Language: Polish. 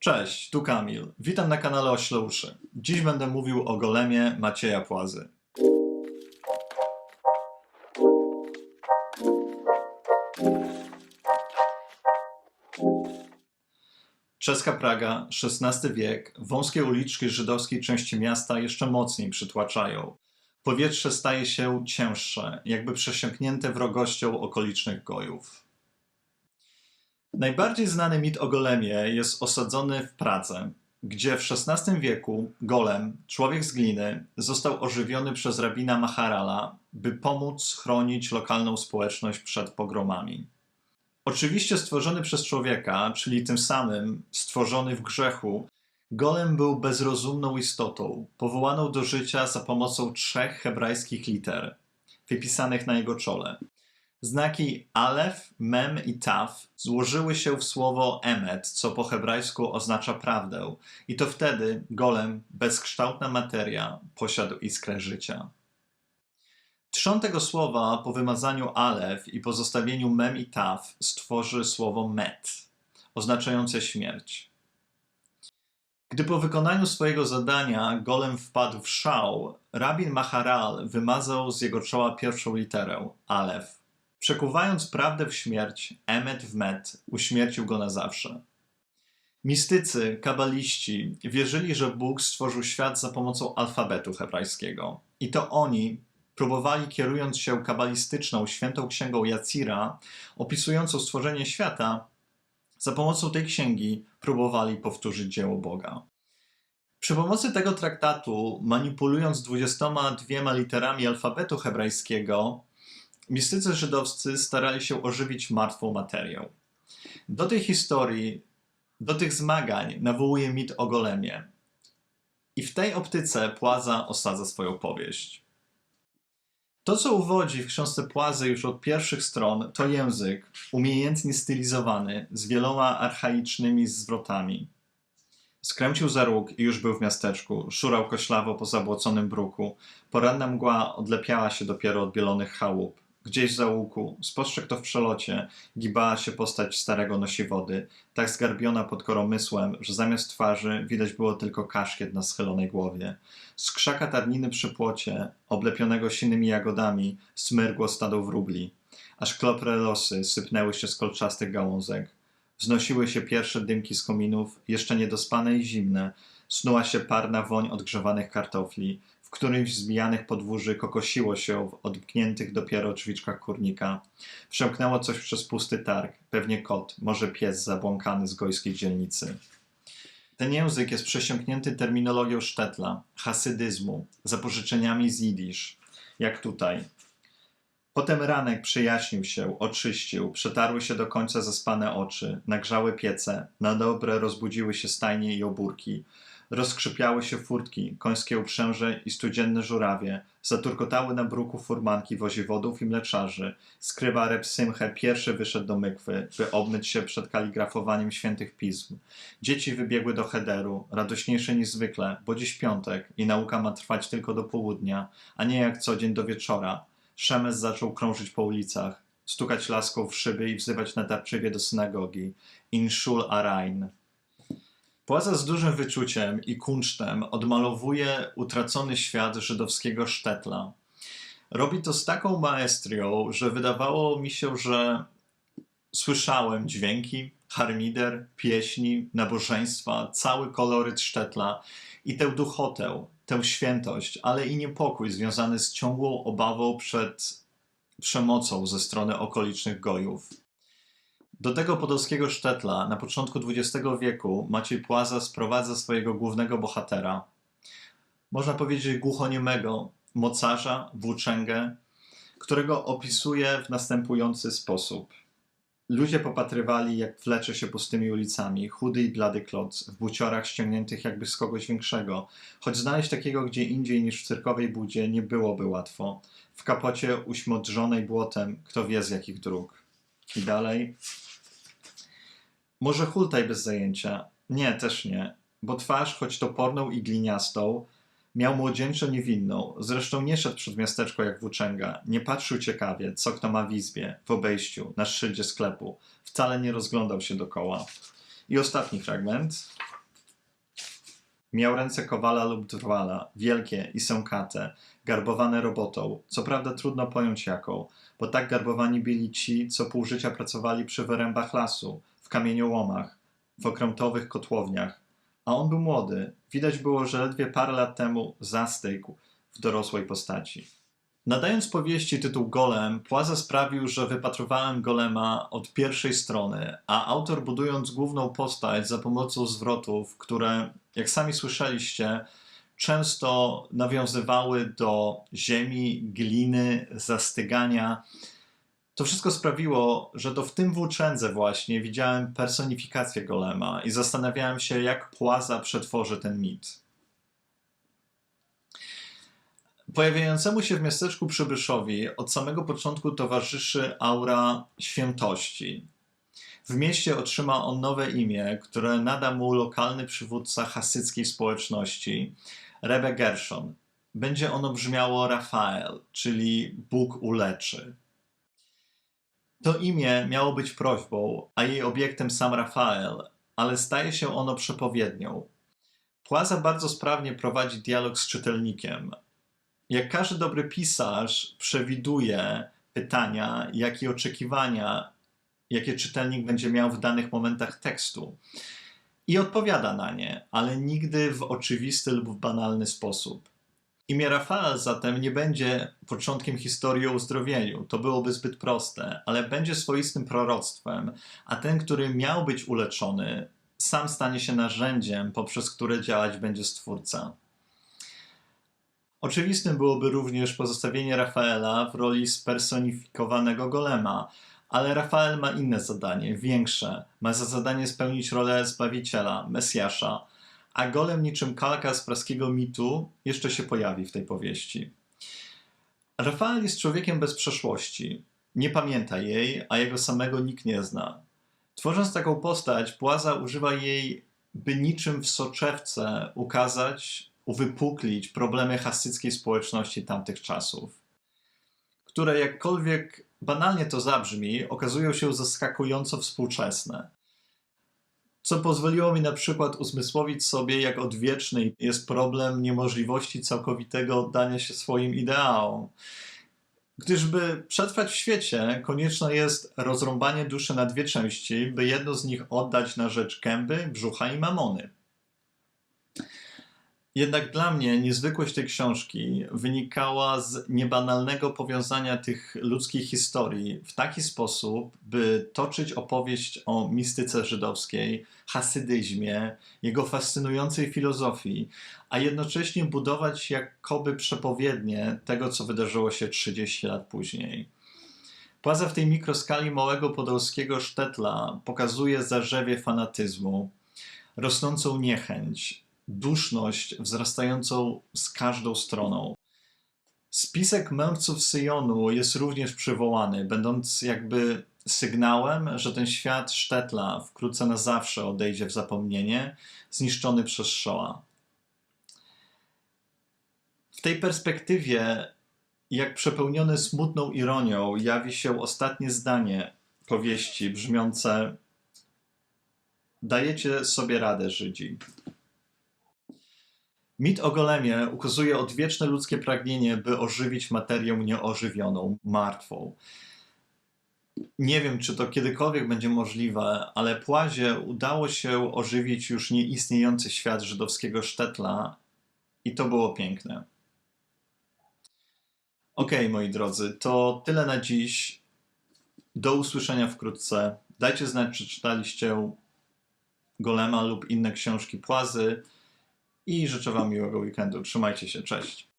Cześć, tu Kamil. Witam na kanale Ośle Uszy. Dziś będę mówił o golemie Macieja Płazy. Czeska Praga, XVI wiek, wąskie uliczki żydowskiej części miasta jeszcze mocniej przytłaczają. Powietrze staje się cięższe, jakby przesiąknięte wrogością okolicznych gojów. Najbardziej znany mit o golemie jest osadzony w Pradze, gdzie w XVI wieku golem, człowiek z gliny, został ożywiony przez rabina Maharala, by pomóc chronić lokalną społeczność przed pogromami. Oczywiście stworzony przez człowieka, czyli tym samym stworzony w grzechu, golem był bezrozumną istotą, powołaną do życia za pomocą trzech hebrajskich liter, wypisanych na jego czole. Znaki Alef, Mem i Taf złożyły się w słowo Emet, co po hebrajsku oznacza prawdę, i to wtedy golem, bezkształtna materia, posiadł iskrę życia. Trzon tego słowa po wymazaniu Alef i pozostawieniu Mem i Taf stworzy słowo Met, oznaczające śmierć. Gdy po wykonaniu swojego zadania golem wpadł w szał, rabin Maharal wymazał z jego czoła pierwszą literę Alef. Przekuwając prawdę w śmierć, Emet w Met uśmiercił go na zawsze. Mistycy, kabaliści wierzyli, że Bóg stworzył świat za pomocą alfabetu hebrajskiego. I to oni próbowali, kierując się kabalistyczną świętą księgą Jacira, opisującą stworzenie świata, za pomocą tej księgi próbowali powtórzyć dzieło Boga. Przy pomocy tego traktatu, manipulując 22 literami alfabetu hebrajskiego, mistycy żydowscy starali się ożywić martwą materię. Do tej historii, do tych zmagań nawołuje mit o golemie. I w tej optyce Płaza osadza swoją powieść. To, co uwodzi w książce Płazy już od pierwszych stron, to język, umiejętnie stylizowany, z wieloma archaicznymi zwrotami. Skręcił za róg i już był w miasteczku. Szurał koślawo po zabłoconym bruku. Poranna mgła odlepiała się dopiero od bielonych chałup. Gdzieś za łuku, spostrzegł to w przelocie, gibała się postać starego nosiwody, tak zgarbiona pod koromysłem, że zamiast twarzy widać było tylko kaszkiet na schylonej głowie. Z krzaka tarniny przy płocie, oblepionego sinymi jagodami, smyrgło stado wróbli, aż klopre losy sypnęły się z kolczastych gałązek. Wznosiły się pierwsze dymki z kominów, jeszcze niedospane i zimne, snuła się parna woń odgrzewanych kartofli, w którymś z zbijanych podwórzy kokosiło się w odpchniętych dopiero drzwiczkach kurnika. Przemknęło coś przez pusty targ, pewnie kot, może pies zabłąkany z gojskiej dzielnicy. Ten język jest przesiąknięty terminologią sztetla, hasydyzmu, zapożyczeniami z jidysz, jak tutaj. Potem ranek przejaśnił się, oczyścił, przetarły się do końca zaspane oczy, nagrzały piece, na dobre rozbudziły się stajnie i obórki, rozkrzypiały się furtki, końskie uprzęże i studzienne żurawie, zaturkotały na bruku furmanki woziwodów i mleczarzy. Skryba Repsymche pierwszy wyszedł do mykwy, by obmyć się przed kaligrafowaniem świętych pism. Dzieci wybiegły do cheder,u radośniejsze niż zwykle, bo dziś piątek i nauka ma trwać tylko do południa, a nie jak co dzień do wieczora. Szemes zaczął krążyć po ulicach, stukać laską w szyby i wzywać natarczywie do synagogi. Inshul Arain. Płaza z dużym wyczuciem i kunsztem odmalowuje utracony świat żydowskiego sztetla. Robi to z taką maestrią, że wydawało mi się, że słyszałem dźwięki, harmider, pieśni, nabożeństwa, cały koloryt sztetla i tę duchotę, tę świętość, ale i niepokój związany z ciągłą obawą przed przemocą ze strony okolicznych gojów. Do tego podolskiego sztetla na początku XX wieku Maciej Płaza sprowadza swojego głównego bohatera. Można powiedzieć głuchoniemego, mocarza, włóczęgę, którego opisuje w następujący sposób. Ludzie popatrywali, jak wlecze się pustymi ulicami, chudy i blady kloc, w buciorach ściągniętych jakby z kogoś większego, choć znaleźć takiego gdzie indziej niż w cyrkowej budzie nie byłoby łatwo. W kapocie uśmodrzonej błotem, kto wie z jakich dróg. I dalej. Może hultaj bez zajęcia. Nie, też nie. Bo twarz, choć toporną i gliniastą, miał młodzieńczo niewinną. Zresztą nie szedł przed miasteczko jak włóczęga. Nie patrzył ciekawie, co kto ma w izbie, w obejściu, na szyldzie sklepu. Wcale nie rozglądał się dokoła. I ostatni fragment. Miał ręce kowala lub drwala, wielkie i sękate, garbowane robotą, co prawda trudno pojąć jaką, bo tak garbowani byli ci, co pół życia pracowali przy wyrębach lasu, w kamieniołomach, w okrętowych kotłowniach. A on był młody, widać było, że ledwie parę lat temu zastygł w dorosłej postaci. Nadając powieści tytuł Golem, Płaza sprawił, że wypatrywałem Golema od pierwszej strony, a autor budując główną postać za pomocą zwrotów, które, jak sami słyszeliście, często nawiązywały do ziemi, gliny, zastygania, to wszystko sprawiło, że to w tym włóczędze właśnie widziałem personifikację Golema i zastanawiałem się, jak Płaza przetworzy ten mit. Pojawiającemu się w miasteczku Przybyszowi od samego początku towarzyszy aura świętości. W mieście otrzyma on nowe imię, które nada mu lokalny przywódca hasyckiej społeczności, Rebe Gershon. Będzie ono brzmiało Rafael, czyli Bóg uleczy. To imię miało być prośbą, a jej obiektem sam Rafael, ale staje się ono przepowiednią. Płaza bardzo sprawnie prowadzi dialog z czytelnikiem, jak każdy dobry pisarz przewiduje pytania, jak i oczekiwania, jakie czytelnik będzie miał w danych momentach tekstu. I odpowiada na nie, ale nigdy w oczywisty lub w banalny sposób. Imię Rafael zatem nie będzie początkiem historii o uzdrowieniu, to byłoby zbyt proste, ale będzie swoistym proroctwem, a ten, który miał być uleczony, sam stanie się narzędziem, poprzez które działać będzie Stwórca. Oczywistym byłoby również pozostawienie Rafaela w roli spersonifikowanego golema, ale Rafael ma inne zadanie, większe. Ma za zadanie spełnić rolę Zbawiciela, Mesjasza, a golem niczym kalka z praskiego mitu jeszcze się pojawi w tej powieści. Rafael jest człowiekiem bez przeszłości. Nie pamięta jej, a jego samego nikt nie zna. Tworząc taką postać, Płaza używa jej, by niczym w soczewce ukazać, uwypuklić problemy hasyckiej społeczności tamtych czasów, które jakkolwiek banalnie to zabrzmi, okazują się zaskakująco współczesne. Co pozwoliło mi na przykład uzmysłowić sobie, jak odwieczny jest problem niemożliwości całkowitego oddania się swoim ideałom. Gdyżby przetrwać w świecie, konieczne jest rozrąbanie duszy na dwie części, by jedno z nich oddać na rzecz gęby, brzucha i mamony. Jednak dla mnie niezwykłość tej książki wynikała z niebanalnego powiązania tych ludzkich historii w taki sposób, by toczyć opowieść o mistyce żydowskiej, hasydyzmie, jego fascynującej filozofii, a jednocześnie budować jakoby przepowiednie tego, co wydarzyło się 30 lat później. Płaza w tej mikroskali małego podolskiego sztetla pokazuje zarzewie fanatyzmu, rosnącą niechęć, duszność wzrastającą z każdą stroną. Spisek mędrców Syjonu jest również przywołany, będąc jakby sygnałem, że ten świat Sztetla wkrótce na zawsze odejdzie w zapomnienie, zniszczony przez Shoah. W tej perspektywie, jak przepełnione smutną ironią, jawi się ostatnie zdanie powieści brzmiące: Dajecie sobie radę, Żydzi. Mit o golemie ukazuje odwieczne ludzkie pragnienie, by ożywić materię nieożywioną, martwą. Nie wiem, czy to kiedykolwiek będzie możliwe, ale Płazie udało się ożywić już nieistniejący świat żydowskiego sztetla i to było piękne. Ok, moi drodzy, to tyle na dziś. Do usłyszenia wkrótce. Dajcie znać, czy czytaliście Golema lub inne książki Płazy i życzę Wam miłego weekendu. Trzymajcie się, cześć.